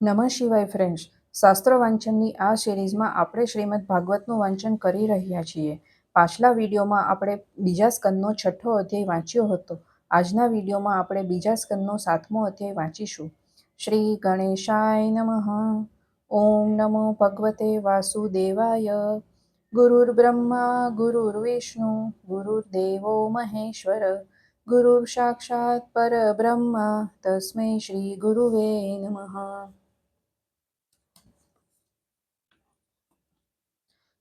નમઃ શિવાય ફ્રેન્ડ્સ શાસ્ત્ર વાંચનની આ સિરીઝમાં આપણે શ્રીમદ ભાગવતનું વાંચન કરી રહ્યા છીએ. પાછલા વિડીયોમાં આપણે બીજા સ્કંદનો છઠ્ઠો અધ્યાય વાંચ્યો હતો. આજના વિડીયોમાં આપણે બીજા સ્કંદનો સાતમો અધ્યાય વાંચીશું. શ્રી ગણેશાય નમઃ. ઓમ નમો ભગવતે વાસુદેવાય. ગુરુર્બ્રહ્મા, ગુરુર્વિષ્ણુ, ગુરુર્દેવો મહેશ્વર. ગુરુ સાક્ષાત પરબ્રહ્મ. તસ્મૈ શ્રી ગુરુવે નમઃ.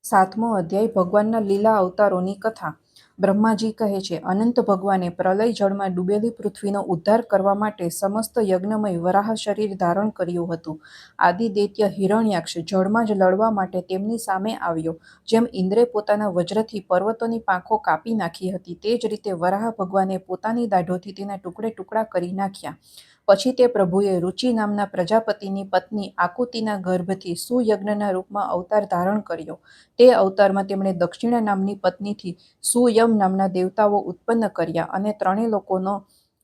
સાતમો અધ્યાય ભગવાનના લીલા અવતારોની કથા. બ્રહ્માજી કહે છે, અનંત ભગવાને પ્રલય જળમાં ડૂબેલી પૃથ્વીનો ઉદ્ધાર કરવા માટે સમસ્ત યજ્ઞમય વરાહ શરીર ધારણ કર્યું હતું. આદિદૈત્ય હિરણ્યાક્ષ જળમાં જ લડવા માટે તેમની સામે આવ્યો, જેમ ઇન્દ્રે પોતાના વજ્રથી પર્વતોની પાંખો કાપી નાખી હતી, તે જ રીતે વરાહ ભગવાને પોતાની દાઢોથી તેના ટુકડે ટુકડા કરી નાખ્યા. પછી તે પ્રભુએ રુચિ નામના પ્રજાપતિની પત્ની આકુતિના ગર્ભથી સુયજ્ઞના રૂપમાં અવતાર ધારણ કર્યો. તે અવતારમાં તેમણે દક્ષિણા નામની પત્નીથી સુયમ નામના દેવતાઓ ઉત્પન્ન કર્યા અને ત્રણેય લોકોનો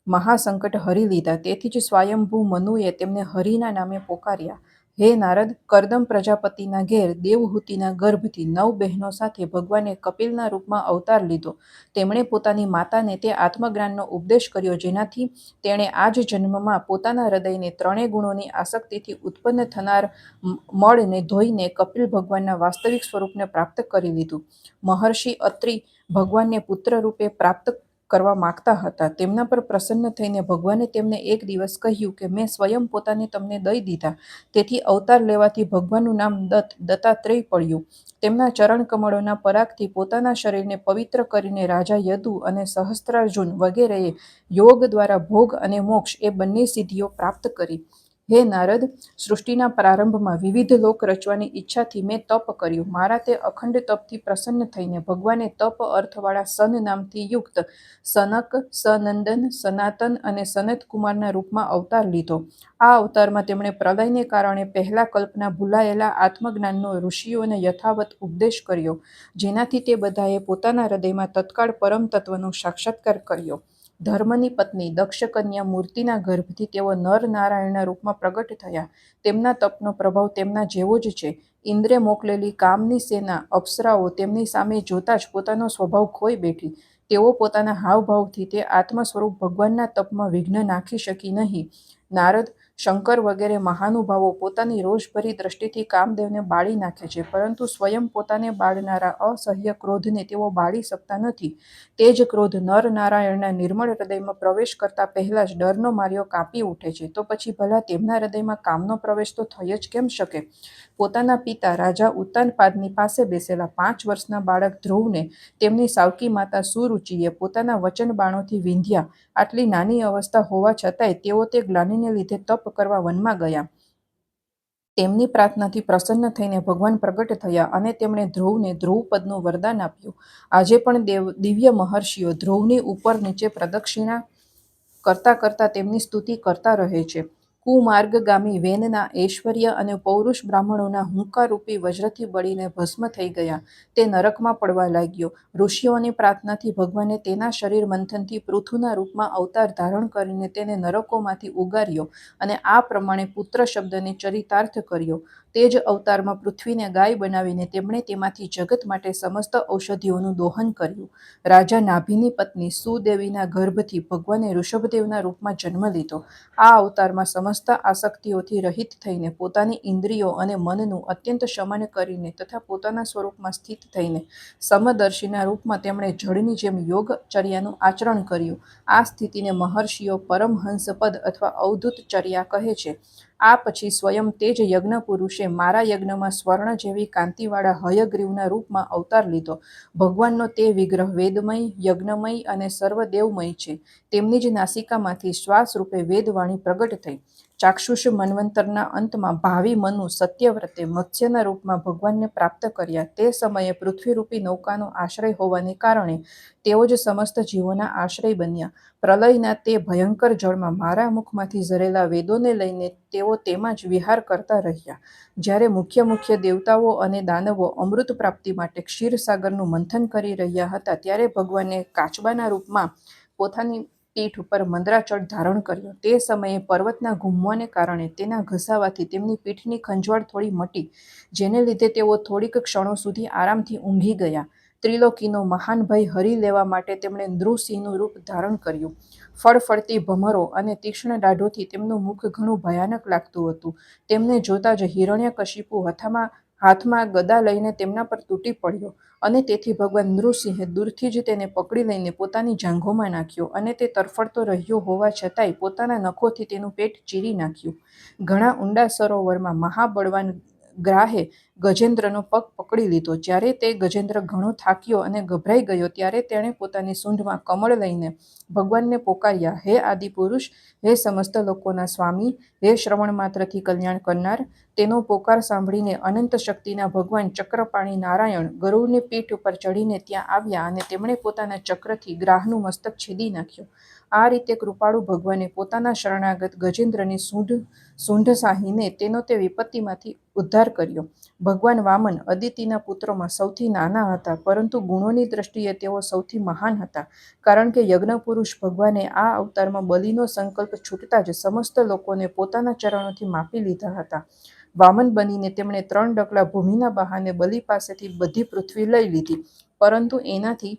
મહાસંકટ હરી લીધા. તેથી જ સ્વયંભૂ મનુએ તેમને હરિના નામે પોકાર્યા. હે નારદ, કરદમ પ્રજાપતિના ઘેર દેવહૂતિના ગર્ભથી નવ બહેનો સાથે ભગવાને કપિલના રૂપમાં અવતાર લીધો. તેમણે પોતાની માતાને તે આત્મજ્ઞાનનો ઉપદેશ કર્યો જેનાથી તેણે આ જ જન્મમાં પોતાના હૃદયને ત્રણેય ગુણોની આસક્તિથી ઉત્પન્ન થનાર મળને ધોઈને કપિલ ભગવાનના વાસ્તવિક સ્વરૂપને પ્રાપ્ત કરી લીધું. મહર્ષિ અત્રિ ભગવાનને પુત્ર રૂપે પ્રાપ્ત કરવા માગતા હતા. તેમના પર પ્રસન્ન થઈને ભગવાને તેમને એક દિવસ કહ્યું કે, મેં સ્વયં પોતાને તમને દઈ દીધા. તેથી અવતાર લેવાથી ભગવાનનું નામ દત્ત, દત્તાત્રેય પડ્યું. તેમના ચરણ કમળોના પરાગથી પોતાના શરીરને પવિત્ર કરીને રાજા યદુ અને સહસ્ત્રાર્જુન વગેરેએ યોગ દ્વારા ભોગ અને મોક્ષ એ બંને સિદ્ધિઓ પ્રાપ્ત કરી. હે નારદ, સૃષ્ટિના પ્રારંભમાં વિવિધ લોક રચવાની ઈચ્છાથી મેં તપ કર્યું. મારા તે અખંડ તપથી પ્રસન્ન થઈને ભગવાને તપ અર્થવાળા સન નામથી યુક્ત સનક, સનંદન, સનાતન અને સનત કુમારના રૂપમાં અવતાર લીધો. આ અવતારમાં તેમણે પ્રલયને કારણે પહેલા કલ્પના ભૂલાયેલા આત્મજ્ઞાનનો ઋષિઓને યથાવત ઉપદેશ કર્યો, જેનાથી તે બધાએ પોતાના હૃદયમાં તત્કાળ પરમ તત્વનો સાક્ષાત્કાર કર્યો. ધર્મની પત્ની દક્ષકન્યા મૂર્તિના ગર્ભથી તેઓ નર નારાયણના રૂપમાં પ્રગટ થયા. તેમના તપનો પ્રભાવ તેમના જેવો જ છે. ઇન્દ્રે મોકલેલી કામની સેના અપ્સરાઓ તેમની સામે જોતા જ પોતાનો સ્વભાવ ખોઈ બેઠી. તેઓ પોતાના હાવભાવથી તે આત્મ સ્વરૂપ ભગવાનના તપમાં વિઘ્ન નાખી શકી નહીં. નારદ શંકર વગેરે મહાનુભાવો પોતાની રોષભરી દ્રષ્ટિથી કામદેવને બાળી નાખે છે, પરંતુ સ્વયં પોતાને બાળનારા અસહ્ય ક્રોધને તેઓ બાળી શકતા નથી. તે જ ક્રોધ નર નારાયણના નિર્મળ હૃદયમાં પ્રવેશ કરતા પહેલા જ ડરનો માર્યો કાપી ઉઠે છે. તો પછી ભલા તેમના હૃદયમાં કામનો પ્રવેશ તો થઈ જ કેમ શકે? પોતાના પિતા રાજા ઉત્તાનપાદની પાસે બેસેલા પાંચ વર્ષના બાળક ધ્રુવને તેમની સાવકી માતા સુરુચિએ પોતાના વચન બાણોથી વિંધ્યા. આટલી નાની અવસ્થા હોવા છતાંય તેઓ તે ગ્લાનિને લીધે તપ કરવા વનમાં ગયા. તેમની પ્રાર્થનાથી પ્રસન્ન થઈને ભગવાન પ્રગટ થયા અને તેમણે ધ્રુવને ધ્રુવપદનું વરદાન આપ્યું. આજે પણ દેવ, દિવ્ય મહર્ષિઓ ધ્રુવની ઉપર નીચે પ્રદક્ષિણા કરતા કરતા તેમની સ્તુતિ કરતા રહે છે. કુમાર્ગગામી વેનના ઐશ્વર્ય અને પૌરુષ બ્રાહ્મણોના હુંકારૂપી વજ્રથી બળીને ભસ્મ થઈ ગયા. તે નરકમાં પડવા લાગ્યો. ઋષિઓની પ્રાર્થનાથી ભગવાને તેના શરીર મંથનથી પૃથુના રૂપમાં અવતાર ધારણ કરીને તેને નરકોમાંથી ઉગાર્યો અને આ પ્રમાણે પુત્ર શબ્દને ચરિતાર્થ કર્યો. તે જ અવતારમાં પૃથ્વીને ગાય બનાવીને તેમણે તેમાંથી જગત માટે સમસ્ત ઔષધિઓનું દોહન કર્યું. રાજા નાભીની પત્ની સુદેવીના ગર્ભથી ભગવાને ઋષભદેવના રૂપમાં જન્મ લીધો. આ અવતારમાં સમસ્ત આસક્તિઓથી રહિત થઈને પોતાની ઇન્દ્રિયો અને મનનું અત્યંત શમન કરીને તથા પોતાના સ્વરૂપમાં સ્થિત થઈને સમદર્શીના રૂપમાં તેમણે જળની જેમ યોગચર્યાનું આચરણ કર્યું. આ સ્થિતિને મહર્ષિઓ પરમહંસપદ અથવા અવધૂત ચર્યા કહે છે. આ પછી સ્વયં તે જ યજ્ઞ પુરુષે મારા યજ્ઞમાં સ્વર્ણ જેવી કાંતિવાળા હયગ્રીવના રૂપમાં અવતાર લીધો. ભગવાનનો તે વિગ્રહ વેદમય, યજ્ઞમય અને સર્વદેવમય છે. તેમની જ નાસિકામાંથી શ્વાસ રૂપે વેદવાણી પ્રગટ થઈ. ચાક્ષુષ મન્વંતરના અંતમાં ભાવિ મનુ સત્યવ્રતે મત્સ્યના રૂપમાં ભગવાનને પ્રાપ્ત કર્યા. તે સમયે પૃથ્વીરૂપી નૌકાનો આશ્રય હોવાને કારણે તેઓ જ સમસ્ત જીવોના આશ્રય બન્યા. પ્રલયના તે ભયંકર જળમાં મારા મુખમાંથી ઝરેલા વેદોને લઈને તેઓ તેમાં જ વિહાર કરતા રહ્યા. જ્યારે મુખ્ય મુખ્ય દેવતાઓ અને દાનવો અમૃત પ્રાપ્તિ માટે ક્ષીરસાગરનું મંથન કરી રહ્યા હતા, ત્યારે ભગવાને કાચબાના રૂપમાં પોતાની પીઠ ઉપર મંદરાચળ ધારણ કર્યો. તે સમયે પર્વતના ઘૂમવાને કારણે તેના ઘસાવાથી તેમની પીઠની ખંજવાળ થોડી મટી, જેને લીધે તેઓ થોડીક ક્ષણો સુધી આરામથી ઊંઘી ગયા. ત્રિલોકીનો મહાન ભય હરી લેવા માટે તેમણે નૃસિંહનું રૂપ ધારણ કર્યું. ફળફળતી ભમરો અને તીક્ષ્ણ દાઢોથી તેમનું મુખ ઘણું ભયાનક લાગતું હતું. તેમને જોતા જ હિરણ્યકશિપુ હથામાં, હાથમાં ગદા લઈને તેમના પર તૂટી પડ્યો. અને તેથી ભગવાન નૃસિંહે દૂરથી જ તેને પકડી લઈને પોતાની જાંઘોમાં નાખ્યો અને તે તરફડતો રહ્યો હોવા છતાંય પોતાના નખોથી તેનું પેટ ચીરી નાખ્યું. ઘણા ઊંડા સરોવરમાં મહાબળવાન ગ્રાહે ગજેન્દ્રનો પગ પકડી લીધો. જ્યારે તે ગજેન્દ્ર ઘણો થાક્યો અને ગભરાઈ ગયો, ત્યારે તેણે પોતાની સૂંઢમાં કમળ લઈને ભગવાનને પોકાર્યા. હે આદિપુરુષ, હે સમસ્ત લોકોના સ્વામી, હે શ્રવણ માત્રથી કલ્યાણ કરનાર, તેનો પોકાર સાંભળીને અનંત શક્તિના ભગવાન ચક્રપાણી નારાયણ ગરુડની પીઠ ઉપર ચડીને ત્યાં આવ્યા અને તેમણે પોતાના ચક્રથી ગ્રાહનું મસ્તક છેદી નાખ્યું. આ રીતે કૃપાળુ ભગવાને પોતાના શરણાગત ગજેન્દ્રની સૂંઢ સૂંઢ સાહીને તેનો તે વિપત્તિમાંથી ઉદ્ધાર કર્યો. ભગવાન વામન અદિતિના પુત્રોમાં સૌથી નાના હતા, પરંતુ ગુણોની દ્રષ્ટિએ તેઓ સૌથી મહાન હતા, કારણ કે યજ્ઞપુરુષ ભગવાને આ અવતારમાં બલિનો સંકલ્પ છૂટતા જ સમસ્ત લોકોને પોતાના ચરણોથી માપી લીધા હતા. વામન બનીને તેમણે ત્રણ ડગલા ભૂમિના બહાને બલિ પાસેથી બધી પૃથ્વી લઈ લીધી, પરંતુ એનાથી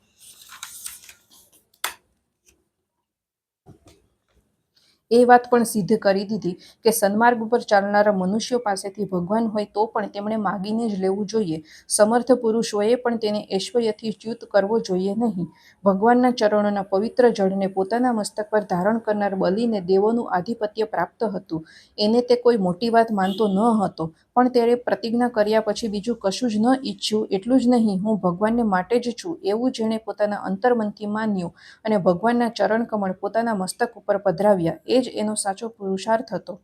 એ વાત પણ સિદ્ધ કરી દીધી કે સન્માર્ગ ઉપર ચાલનારા મનુષ્યો પાસેથી ભગવાન હોય તો પણ તેમણે માગીને જ લેવું જોઈએ. સમર્થ પુરુષોએ પણ તેને ઐશ્વર્યથી ચ્યુત કરવો જોઈએ નહીં. ભગવાનના ચરણોના પવિત્ર જળને પોતાના મસ્તક પર ધારણ કરનાર બલિને દેવોનું આધિપત્ય પ્રાપ્ત હતું. એને તે કોઈ મોટી વાત માનતો ન હતો. પણ તેણે પ્રતિજ્ઞા કર્યા પછી બીજું કશું જ ન ઈચ્છ્યું, એટલું જ નહીં. હું ભગવાનને માટે જ છું, એવું જેણે પોતાના અંતર્મનથી માન્યું અને ભગવાનના ચરણકમળ પોતાના મસ્તક ઉપર પધરાવ્યા. એ જ એનો સાચો પુરુષાર્થ હતો.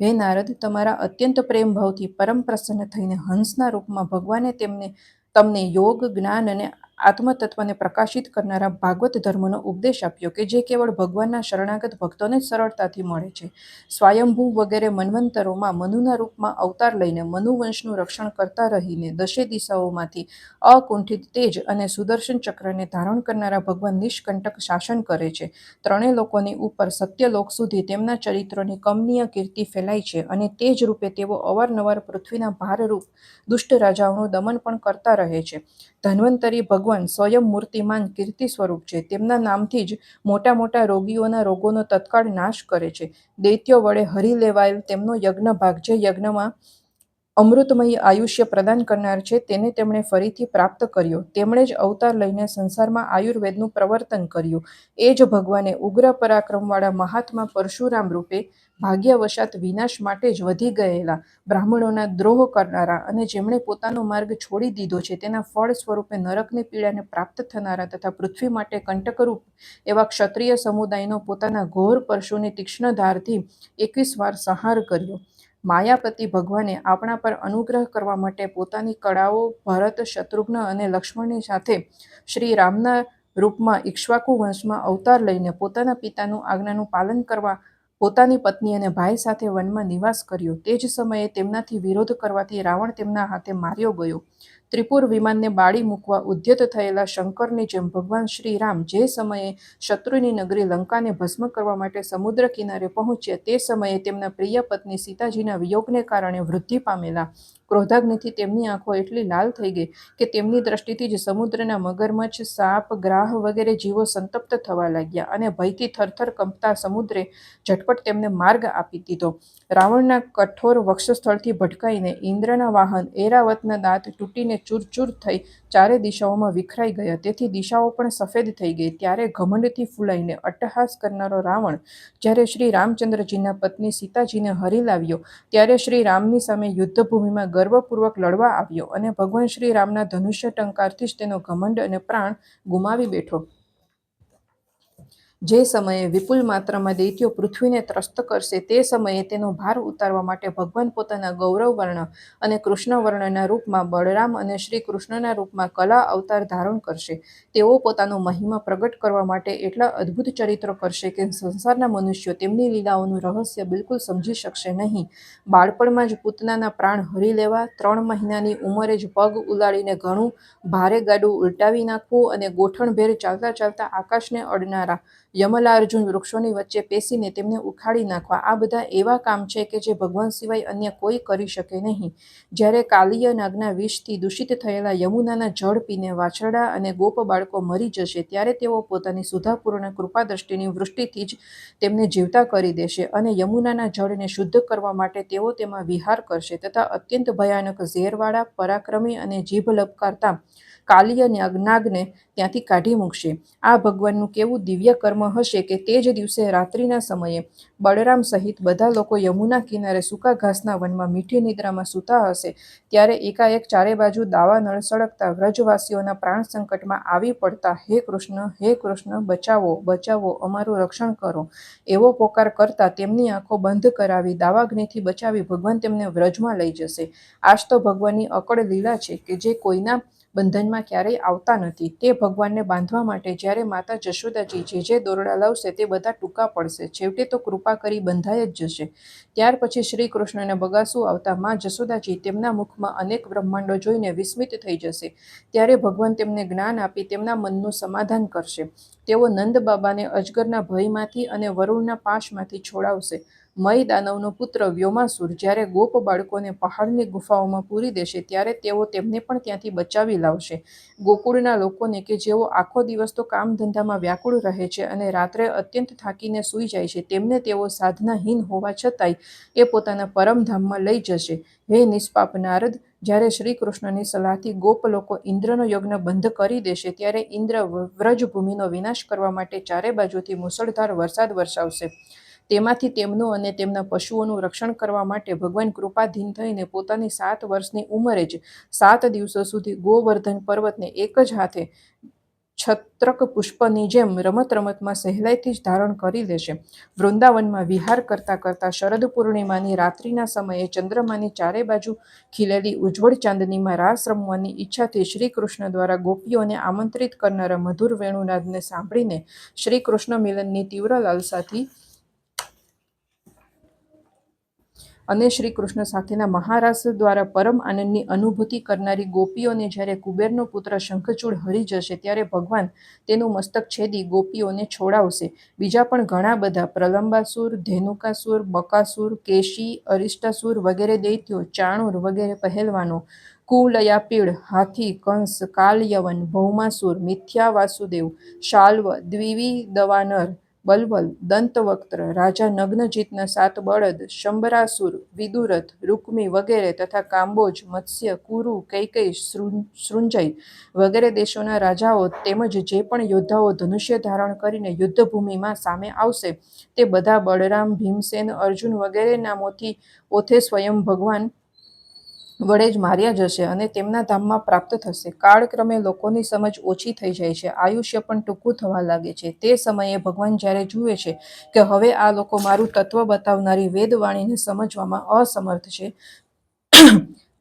હે નારદ, તમારા અત્યંત પ્રેમભાવથી પરમ પ્રસન્ન થઈને હંસના રૂપમાં ભગવાને તેમને, તમને યોગ, જ્ઞાન અને આત્મતત્વને પ્રકાશિત કરનારા ભાગવત ધર્મનો ઉપદેશ આપ્યો કે જે કેવળ ભગવાનના શરણાગત ભક્તોને જ સરળતાથી મળે છે. સ્વયંભૂ વગેરે મન્વંતરોમાં મનુના રૂપમાં અવતાર લઈને મનુવંશનું રક્ષણ કરતા રહીને દશે દિશાઓમાંથી અકુંઠિત તેજ અને સુદર્શન ચક્રને ધારણ કરનારા ભગવાન નિષ્કંટક શાસન કરે છે. ત્રણેય લોકોની ઉપર સત્યલોક સુધી તેમના ચરિત્રોની કમનીય કીર્તિ ફેલાય છે અને તે જ રૂપે તેઓ અવારનવાર પૃથ્વીના ભારરૂપ દુષ્ટ રાજાઓનું દમન પણ કરતા રહે છે. ધન્વંતરી ભગવાન સ્વયં મૂર્તિમાન કીર્તિ સ્વરૂપ છે. તેમના નામથી જ મોટા મોટા રોગીઓના રોગોનો તત્કાળ નાશ કરે છે. દૈત્યો વડે હરી લેવાયેલ તેમનો યજ્ઞ ભાગ, જે યજ્ઞમાં અમૃતમય આયુષ્ય પ્રદાન કરનાર છે, તેને તેમણે ફરીથી પ્રાપ્ત કર્યો. તેમણે જ અવતાર લઈને સંસારમાં આયુર્વેદનું પ્રવર્તન કર્યું. એ જ ભગવાને ઉગ્ર પરાક્રમવાળા મહાત્મા પરશુરામ રૂપે ભાગ્યવશાત વિનાશ માટે જ વધી ગયેલા બ્રાહ્મણોના દ્રોહ કરનારા અને જેમણે પોતાનો માર્ગ છોડી દીધો છે, તેના ફળ સ્વરૂપે નરકની પીડાને પ્રાપ્ત થનારા તથા પૃથ્વી માટે કંટકરૂપ એવા ક્ષત્રિય સમુદાયનો પોતાના ઘોર પરશુની તીક્ષ્ણ ધારથી એકવીસ વાર સંહાર કર્યો. માયાપતિ ભગવાને આપણા પર અનુગ્રહ કરવા માટે પોતાની કળાઓ ભરત, શત્રુઘ્ન અને લક્ષ્મણની સાથે શ્રી રામના રૂપમાં ઇક્ષ્વાકુ વંશમાં અવતાર લઈને પોતાના પિતાનું આજ્ઞાનું પાલન કરવા પોતાની પત્ની અને ભાઈ સાથે વનમાં નિવાસ કર્યો. તે જ સમયે તેમનાથી વિરોધ કરવાથી રાવણ તેમના હાથે માર્યો ગયો. ત્રિપુર વિમાનને બાળી મૂકવા ઉદ્યત થયેલા શંકરની જેમ ભગવાન શ્રી રામ જે સમયે શત્રુની નગરી લંકાને ભસ્મ કરવા માટે સમુદ્ર કિનારે પહોંચ્યા તે સમયે તેમના પ્રિય પત્ની સીતાજીના વિયોગને કારણે વૃદ્ધિ પામેલા. ક્રોધાગ્નિથી તેમની આંખો એટલી લાલ થઈ ગઈ કે તેમની દ્રષ્ટિથી જ સમુદ્રના મગરમચ્છ, સાપ, ગ્રાહ વગેરે જીવો સંતપ્ત થવા લાગ્યા અને ભયથી થરથર કંપતા સમુદ્રે ઝટપટ તેમને માર્ગ આપી દીધો. રાવણના કઠોર વક્ષસ્થળથી ભટકાઈને ઇન્દ્રના વાહન, એરાવતના દાંત તૂટીને ચૂરચૂર થઈ ચારે દિશાઓમાં વિખરાઈ ગયા. તેથી દિશાઓ પણ સફેદ થઈ ગઈ. ત્યારે ઘમંડથી ફૂલાઈને અટ્ટહાસ કરનારો રાવણ જ્યારે શ્રી રામચંદ્રજીના પત્ની સીતાજીને હરી લાવ્યો, ત્યારે શ્રી રામની સામે યુદ્ધભૂમિમાં ગર્વપૂર્વક લડવા આવ્યો અને ભગવાન શ્રી રામના ધનુષ્ય ટંકારથી જ તેનો ઘમંડ અને પ્રાણ ગુમાવી બેઠો. જે સમયે વિપુલ માત્રામાં દૈત્યો પૃથ્વીને ત્રસ્ત કરશે તે સમયે તેનો ભાર ઉતારવા માટે ભગવાન પોતાના ગૌરવવર્ણ અને કૃષ્ણવર્ણના રૂપમાં બળરામ અને શ્રી કૃષ્ણના રૂપમાં કલા અવતાર ધારણ કરશે. તેઓ પોતાનો મહિમા પ્રગટ કરવા માટે એટલા અદ્ભુત ચરિત્રો કરશે કે સંસારના મનુષ્યો તેમની લીલાઓનું રહસ્ય બિલકુલ સમજી શકશે નહીં. બાળપણમાં જ પૂતનાના પ્રાણ હરી લેવા, ત્રણ મહિનાની ઉંમરે જ પગ ઉલાડીને ઘણું ભારે ગાડું ઉલટાવી નાખવું અને ગોઠણભેર ચાલતા ચાલતા આકાશને અડનારા યમલા અર્જુન વૃક્ષોની વચ્ચે પેસીને તેમને ઉખાડી નાખવા. આ બધા એવા કામ છે કે જે ભગવાન સિવાય અન્ય કોઈ કરી શકે નહીં. જ્યારે કાલિય નાગના વિષથી દૂષિત થયેલા યમુનાના જળ પીને વાછરડા અને ગોપ બાળકો મરી જશે, ત્યારે તેઓ પોતાની સુધાપૂર્ણ કૃપાદ્રષ્ટિની વૃષ્ટિથી જ તેમને જીવતા કરી દેશે અને યમુનાના જળને શુદ્ધ કરવા માટે તેઓ તેમાં વિહાર કરશે. તથા અત્યંત ભયાનક ઝેરવાળા પરાક્રમી અને જીભ લપકારતા કાલિય અને નાગને ત્યાંથી કાઢી મૂકશે. આ ભગવાનનું કેવું દિવ્ય કર્મ હશે કે તે જ દિવસે રાત્રિના સમયે બળરામ સહિત બધા લોકો યમુના કિનારે સૂકા ઘાસના વનમાં મીઠી નિદ્રામાં સૂતા હશે, ત્યારે એકાએક ચારે બાજુ દાવા નળ સળગતા વ્રજવાસીઓના પ્રાણ સંકટમાં આવી પડતા, હે કૃષ્ણ હે કૃષ્ણ, બચાવો બચાવો, અમારું રક્ષણ કરો. એવો પોકાર કરતા તેમની આંખો બંધ કરાવી દાવાગ્નિથી બચાવી ભગવાન તેમને વ્રજમાં લઈ જશે. આજ તો ભગવાનની અકળ લીલા છે કે જે કોઈના બંધનમાં ક્યારેય આવતા નથી. તે ભગવાનને બાંધવા માટે જ્યારે માતા જશોદાજી જે જે દોરડા લાવશે તે બધા ટૂંકા પડશે. છેવટે તો કૃપા કરી બંધાય જ જશે. ત્યાર પછી શ્રી કૃષ્ણને બગાસું આવતા મા જશોદાજી તેમના મુખમાં અનેક બ્રહ્માંડો જોઈને વિસ્મિત થઈ જશે. ત્યારે ભગવાન તેમને જ્ઞાન આપી તેમના મનનું સમાધાન કરશે. તેઓ નંદ બાબાને અજગરના ભયમાંથી અને વરુણના પાશમાંથી છોડાવશે. મય દાનવનો પુત્ર વ્યોમાસુર જ્યારે ગોપ બાળકોને પહાડની ગુફાઓમાં પૂરી દેશે ત્યારે તેઓ તેમને પણ ત્યાંથી બચાવી લાવશે. ગોકુળના લોકોને કે જેઓ આખો દિવસ તો કામ ધંધામાં વ્યાકુળ રહે છે અને રાત્રે અત્યંત થાકીને સૂઈ જાય છે, તેમને તેઓ સાધનાહીન હોવા છતાંય એ પોતાના પરમધામમાં લઈ જશે. હે નિષ્પાપ નારદ, જ્યારે શ્રી કૃષ્ણની સલાહથી ગોપ લોકો ઇન્દ્રનો યજ્ઞ બંધ કરી દેશે ત્યારે ઇન્દ્ર વ્રજભૂમિનો વિનાશ કરવા માટે ચારે બાજુથી મુસળધાર વરસાદ વરસાવશે. તેમાંથી તેમનું અને તેમના પશુઓનું રક્ષણ કરવા માટે ભગવાન કૃપાધીન થઈને પોતાની સાત વર્ષની ઉંમરે જ સાત દિવસો સુધી ગોવર્ધન પર્વતને એક જ હાથે છત્રક પુષ્પની જેમ રમત રમતમાં સહેલાઈથી જ ધારણ કરી લેશે વૃંદાવનમાં વિહાર કરતા કરતા શરદ પૂર્ણિમાની રાત્રિના સમયે ચંદ્રમાની ચારે બાજુ ખીલેલી ઉજ્જવળ ચાંદનીમાં રાસ રમવાની ઈચ્છાથી શ્રી કૃષ્ણ દ્વારા ગોપીઓને આમંત્રિત કરનારા મધુર વેણુનાદને સાંભળીને શ્રી કૃષ્ણ મિલનની તીવ્ર લાલસાથી અને શ્રી કૃષ્ણ સાથેના મહારાસ દ્વારા પરમ આનંદની અનુભૂતિ કરનારી ગોપીઓને જ્યારે કુબેરનો પુત્ર શંખચૂડ હરી જશે ત્યારે ભગવાન તેનું મસ્તક છેદી ગોપીઓને છોડાવશે. બીજા પણ ઘણા બધા, પ્રલંબાસુર, ધેનુકાસુર, બકાસુર, કેશી, અરિષ્ટાસુર વગેરે દૈત્યો, ચાણુર વગેરે પહેલવાનો, કુલયાપીડ, હાથી, કંસ, કાલયવન, ભૌમાસુર મિથ્યા વાસુદેવ શાલ્વ દ્વિવી દવાનર બલવલ દંતવક્ત્ર, રાજા નગ્નજીતના સાત બળદ, શંબરાસુર, વિદુરથ, રૂકમી વગેરે તથા કાંબોજ, મત્સ્ય, કુરુ કૈકઈ સૃંજય વગેરે દેશોના રાજાઓ તેમજ જે પણ યોદ્ધાઓ ધનુષ્ય ધારણ કરીને યુદ્ધભૂમિમાં સામે આવશે, તે બધા બળરામ, ભીમસેન, અર્જુન વગેરે નામોથી ઓથે સ્વયં ભગવાન વડે જ માર્યા જશે અને તેમના ધામમાં પ્રાપ્ત થશે. કાળક્રમે લોકોની સમજ ઓછી થઈ જાય છે. આયુષ્ય પણ ટૂંકું થવા લાગે છે. તે સમયે ભગવાન જ્યારે જુએ છે કે હવે આ લોકો મારું તત્વ બતાવનારી વેદવાણીને સમજવામાં અસમર્થ છે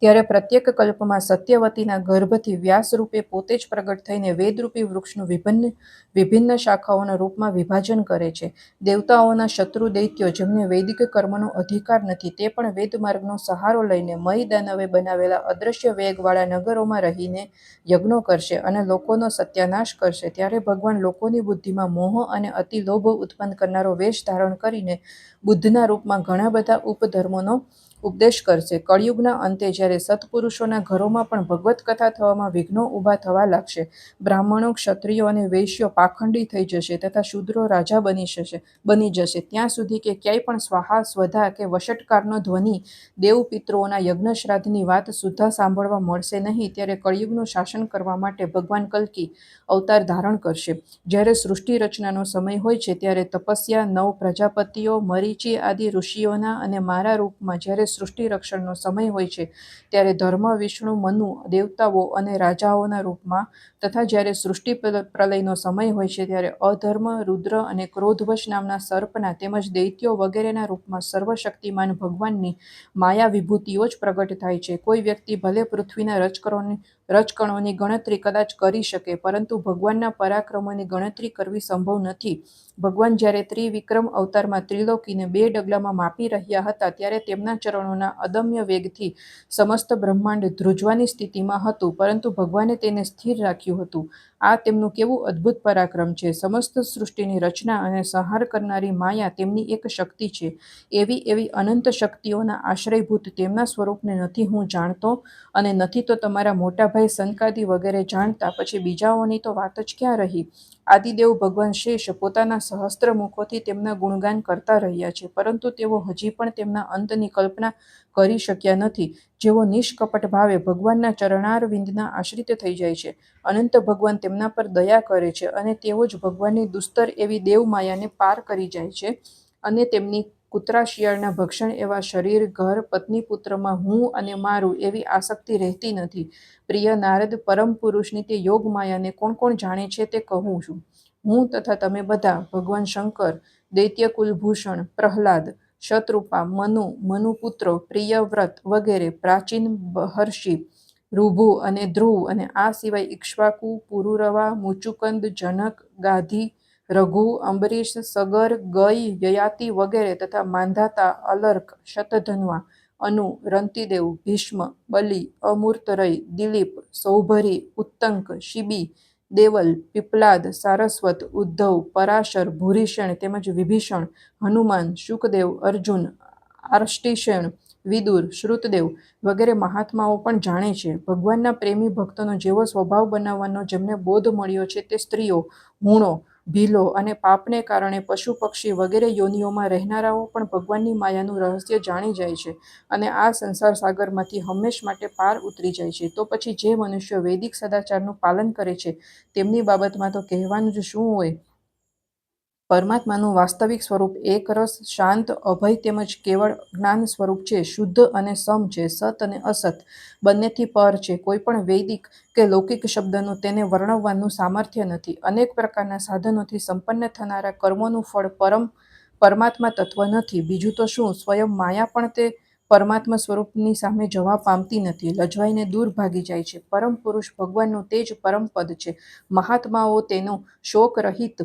ત્યારે પ્રત્યેક કલ્પમાં સત્યવતીના ગર્ભથી વ્યાસરૂપે પોતે જ પ્રગટ થઈને વેદરૂપી વૃક્ષનું વિભિન્ન વિભિન્ન શાખાઓના રૂપમાં વિભાજન કરે છે. દેવતાઓના શત્રુ દૈત્યો જેમને વૈદિક કર્મનો અધિકાર નથી, તે પણ વેદ માર્ગનો સહારો લઈને મય દાનવે બનાવેલા અદ્રશ્ય વેગવાળા નગરોમાં રહીને યજ્ઞો કરશે અને લોકોનો સત્યાનાશ કરશે. ત્યારે ભગવાન લોકોની બુદ્ધિમાં મોહ અને અતિ લોભ ઉત્પન્ન કરનારો વેશ ધારણ કરીને બુદ્ધના રૂપમાં ઘણા બધા ઉપધર્મોનો ઉપદેશ કરશે. કળિયુગના અંતે જ્યારે સત્પુરુષોના ઘરોમાં પણ ભગવત કથા થવામાં વિઘ્નો ઊભા થવા લાગશે, બ્રાહ્મણો, ક્ષત્રિયો અને વૈશ્યો પાખંડી થઈ જશે તથા શૂદ્રો રાજા બની જશે બની જશે. ત્યાં સુધી કે ક્યાંય પણ સ્વાહા, સ્વધા કે વશટકારનો ધ્વનિ દેવ પિતૃઓના યજ્ઞ શ્રાદ્ધની વાત સુદ્ધા સાંભળવા મળશે નહીં ત્યારે કળિયુગનું શાસન કરવા માટે ભગવાન કલ્કી અવતાર ધારણ કરશે. જ્યારે સૃષ્ટિ રચનાનો સમય હોય છે ત્યારે તપસ્યા, નવ પ્રજાપતિઓ, મરીચી આદિ ઋષિઓના અને મારા રૂપમાં જ્યારે સૃષ્ટિ રક્ષણનો સમય હોય છે, ત્યારે ધર્મ, વિષ્ણુ, મનુ, દેવતાઓ અને રાજાઓના રૂપમાં તથા જ્યારે સૃષ્ટિ પ્રલ- પ્રલયનો સમય હોય છે, ત્યારે અધર્મ, રુદ્ર અને ક્રોધવશ નામના સર્પના તેમજ દૈત્યો વગેરેના રૂપમાં સર્વશક્તિમાન ભગવાનની માયા વિભૂતિઓ જ પ્રગટ થાય છે. કોઈ વ્યક્તિ ભલે પૃથ્વીના રજકણોની રજકણોની ગણતરી કદાચ કરી શકે, પરંતુ ભગવાનના પરાક્રમોની ગણતરી કરવી સંભવ નથી. ભગવાન જ્યારે ત્રિવિક્રમ અવતારમાં ત્રિલોકીને બે ડગલામાં માપી રહ્યા હતા, ત્યારે તેમના ચરણોના અદમ્ય વેગથી સમસ્ત બ્રહ્માંડ ધ્રુજવાની સ્થિતિમાં હતું, પરંતુ ભગવાને તેને સ્થિર રાખ્યું હતું. આ તેમનું કેવું અદ્ભુત પરાક્રમ છે. સમસ્ત સૃષ્ટિની રચના અને સંહાર કરનારી માયા તેમની એક શક્તિ છે. એવી એવી અનંત શક્તિઓના આશ્રયભૂત તેમના સ્વરૂપને નથી હું જાણતો અને નથી તો તમારા મોટાભાઈ સંકાદી વગેરે જાણતા. પછી બીજાઓની તો વાત જ ક્યાં રહી? આદિદેવ ભગવાન શેષ પોતાના સહસ્ત્ર મુખોથી તેમના ગુણગાન કરતા રહ્યા છે, પરંતુ તેઓ હજી પણ તેમના અંતની કલ્પના કરી શક્યા નથી. જેઓ નિષ્કપટ ભાવે ભગવાનના ચરણારવિંદના આશ્રિત થઈ જાય છે, અનંત ભગવાન તેમના પર દયા કરે છે અને તેઓ જ ભગવાનની દુસ્તર એવી દેવમાયાને પાર કરી જાય છે અને તેમની કૂતરા શિયાળના ભક્ષણ એવા શરીર, ઘર, પત્ની પુત્રમાં હું અને મારું એવી આસક્તિ રહેતી નથી. પ્રિય નારદ, પરમ પુરુષની તે યોગ માયાને કોણ કોણ જાણે છે તે કહું છું. હું તથા તમે બધા, ભગવાન શંકર, દૈત્ય કુલભૂષણ, પ્રહલાદ, શત્રુપા, મનુ, મનુપુત્રો પ્રિયવ્રત વગેરે, પ્રાચીન બહર્ષિ રૂભુ અને ધ્રુવ અને આ સિવાય ઇક્ષ્વાકુ પુરુરવા, મુચુકંદ, જનક, ગાધી રઘુ, અંબરીશ, સગર, ગઈ, યયાતિ વગેરે તથા માંધાતા, અલર્ક, શતધન્વા, અનુ, રંતિદેવ, ભીષ્મ, બલિ, અમૂર્તરય, દિલીપ, સૌભરી, ઉત્તંક, શિબી, દેવલ, પીપલાદ, સારસ્વત, ઉદ્ધવ, પરાશર ભૂરિષણ તેમજ વિભીષણ, હનુમાન, શુકદેવ, અર્જુન આર્ષ્ટિષેણ વિદુર, શ્રુતદેવ વગેરે મહાત્માઓ પણ જાણે છે. ભગવાનના પ્રેમી ભક્તોનો જેવો સ્વભાવ બનાવવાનો જેમને બોધ મળ્યો છે તે સ્ત્રીઓ હુણો ભીલો અને પાપને કારણે પશુ પક્ષી વગેરે યોનિઓમાં રહેનારાઓ પણ ભગવાનની માયાનું રહસ્ય જાણી જાય છે અને આ સંસાર સાગરમાંથી હંમેશ માટે પાર ઉતરી જાય છે. તો પછી જે મનુષ્યો વૈદિક સદાચારનું પાલન કરે છે તેમની બાબતમાં તો કહેવાનું જ શું હોય? પરમાત્માનું વાસ્તવિક સ્વરૂપ એકરસ શાંત, અભય તેમજ કેવળ જ્ઞાન સ્વરૂપ છે. શુદ્ધ અને સમ છે. સત અને અસત બંનેથી પર છે. કોઈ પણ વૈદિક કે લૌકિક શબ્દનું તેને વર્ણવવાનું સામર્થ્ય નથી. અનેક પ્રકારના સાધનોથી સંપન્ન થનારા કર્મોનું ફળ પરમ પરમાત્મા તત્વ નથી. બીજું તો શું? સ્વયં માયા પણ તે પરમાત્મા સ્વરૂપની સામે જવા પામતી નથી. લજવાઈને દૂર ભાગી જાય છે. પરમ પુરુષ ભગવાનનું તે જ પરમ પદ છે. મહાત્માઓ તેનો શોક રહિત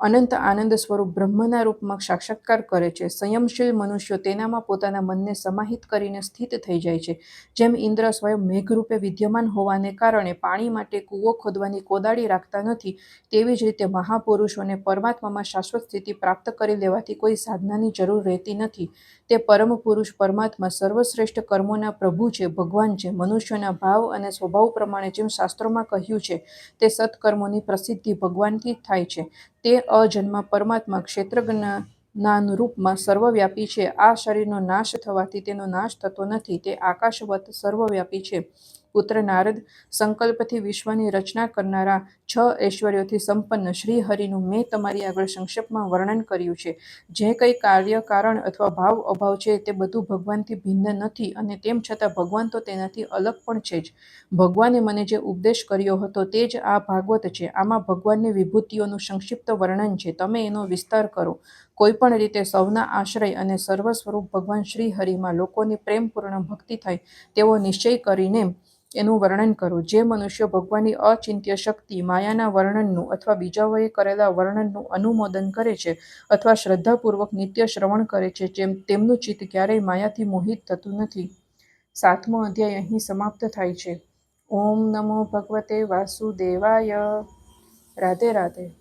અનંત આનંદ સ્વરૂપ બ્રહ્મના રૂપમાં સાક્ષાત્કાર કરે છે. સંયમશીલ મનુષ્યો તેનામાં પોતાના મનને સમાહિત કરીને સ્થિત થઈ જાય છે. જેમ ઇન્દ્ર સ્વયં મેઘરૂપે વિદ્યમાન હોવાને કારણે પાણી માટે કૂવો ખોદવાની કોદાળી રાખતા નથી, તેવી જ રીતે મહાપુરુષોને પરમાત્મામાં શાશ્વત સ્થિતિ પ્રાપ્ત કરી લેવાથી કોઈ સાધનાની જરૂર રહેતી નથી. તે પરમ પુરુષ પરમાત્મા સર્વશ્રેષ્ઠ કર્મોના પ્રભુ છે, ભગવાન છે, મનુષ્યના ભાવ અને સ્વભાવ પ્રમાણે જેમ શાસ્ત્રોમાં કહ્યું છે, તે સત્કર્મોની પ્રસિદ્ધિ ભગવાનથી થાય છે. તે અજન્મા પરમાત્મા ક્ષેત્રજ્ઞાના રૂપમાં સર્વવ્યાપી છે. આ શરીરનો નાશ થવાથી તેનો નાશ થતો નથી. તે આકાશવત સર્વવ્યાપી છે. પુત્ર નારદ સંકલ્પથી વિશ્વની રચના કરનારા છ ઐશ્વર્યોથી સંપન્ન શ્રી હરિનું મેં તમારી આગળ સંક્ષેપમાં વર્ણન કર્યું છે. જે કંઈ કાર્ય, કારણ અથવા ભાવ અભાવ છે તે બધું ભગવાનથી ભિન્ન નથી અને તેમ છતાં ભગવાન તો તેનાથી અલગ પણ છે જ. ભગવાને મને જે ઉપદેશ કર્યો હતો તે જ આ ભાગવત છે. આમાં ભગવાનની વિભૂતિઓનું સંક્ષિપ્ત વર્ણન છે. તમે એનો વિસ્તાર કરો. કોઈ પણ રીતે સૌના આશ્રય અને સર્વ સ્વરૂપ ભગવાન શ્રી હરિમાં લોકોની પ્રેમપૂર્ણ ભક્તિ થાય તેવો નિશ્ચય કરીને એનું વર્ણન કરો. જે મનુષ્યો ભગવાનની અચિંત્ય શક્તિ, માયાના વર્ણનનું અથવા બીજાઓએ કરેલા વર્ણનનું અનુમોદન કરે છે અથવા શ્રદ્ધાપૂર્વક નિત્ય શ્રવણ કરે છે, જેમ તેમનું ચિત્ત ક્યારેય માયાથી મોહિત થતું નથી. સાતમો અધ્યાય અહીં સમાપ્ત થાય છે. ઓમ નમો ભગવતે વાસુદેવાય. રાધે રાધે.